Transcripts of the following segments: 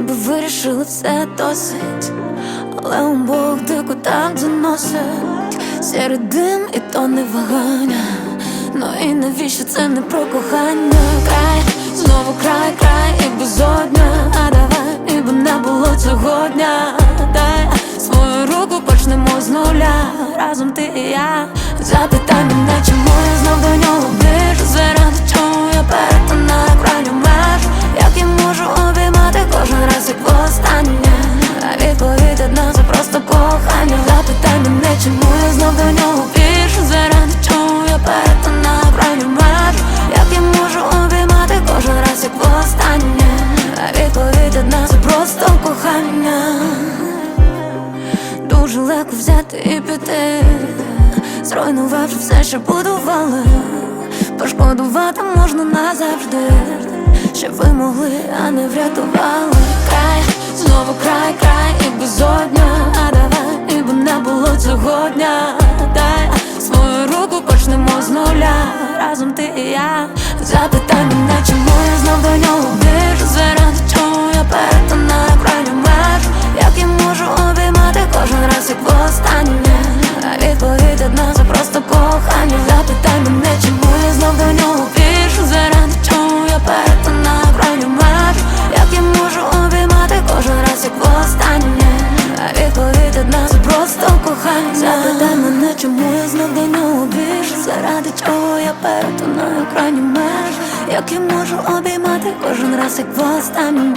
вирішили все досить, але у Бог дико так заносить Серед дим і то не вагання. Ну і навіщо це не про кохання? Край, знову край, край і безодня А давай, ніби не було цього дня Дай свою руку почнемо з нуля Разом ти і я Запитай одна, це просто кохання. Дуже легко взяти і піти, зруйнувавши все, що будували, пошкодувати можна назавжди, що ви могли, а не врятували край, знову край, край і безодня, а давай, ніби не було цього дня. Дай свою руку почнемо з нуля, разом ти і я. Запитай відповідь одна, це просто кохання Запитай мене, чому я знов до нього пішу Заради чому я перетинаю крайню межу? Як я можу обіймати кожен раз, як востаннє? А відповідь одна, це просто кохання. Запитай мене, чому я знов до нього біжу Заради чого я перетинаю крайню межу Як я можу обіймати кожен раз, як востаннє?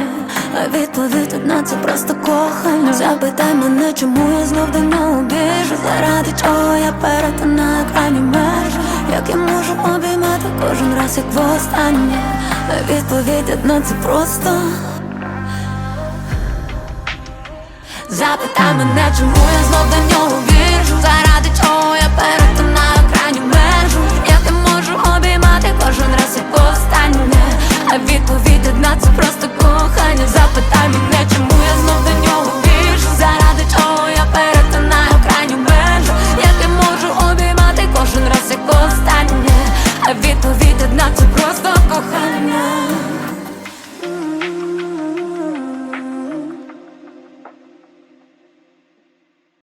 А відповідь одна, це просто кохання. Запитай мене, чому я знов до нього біжу? Заради чого я перетинаю крайню межу Як я можу обіймати кожен раз, як востаннє? А відповідь одна, це просто Запитай мене, чому я знов до нього біжу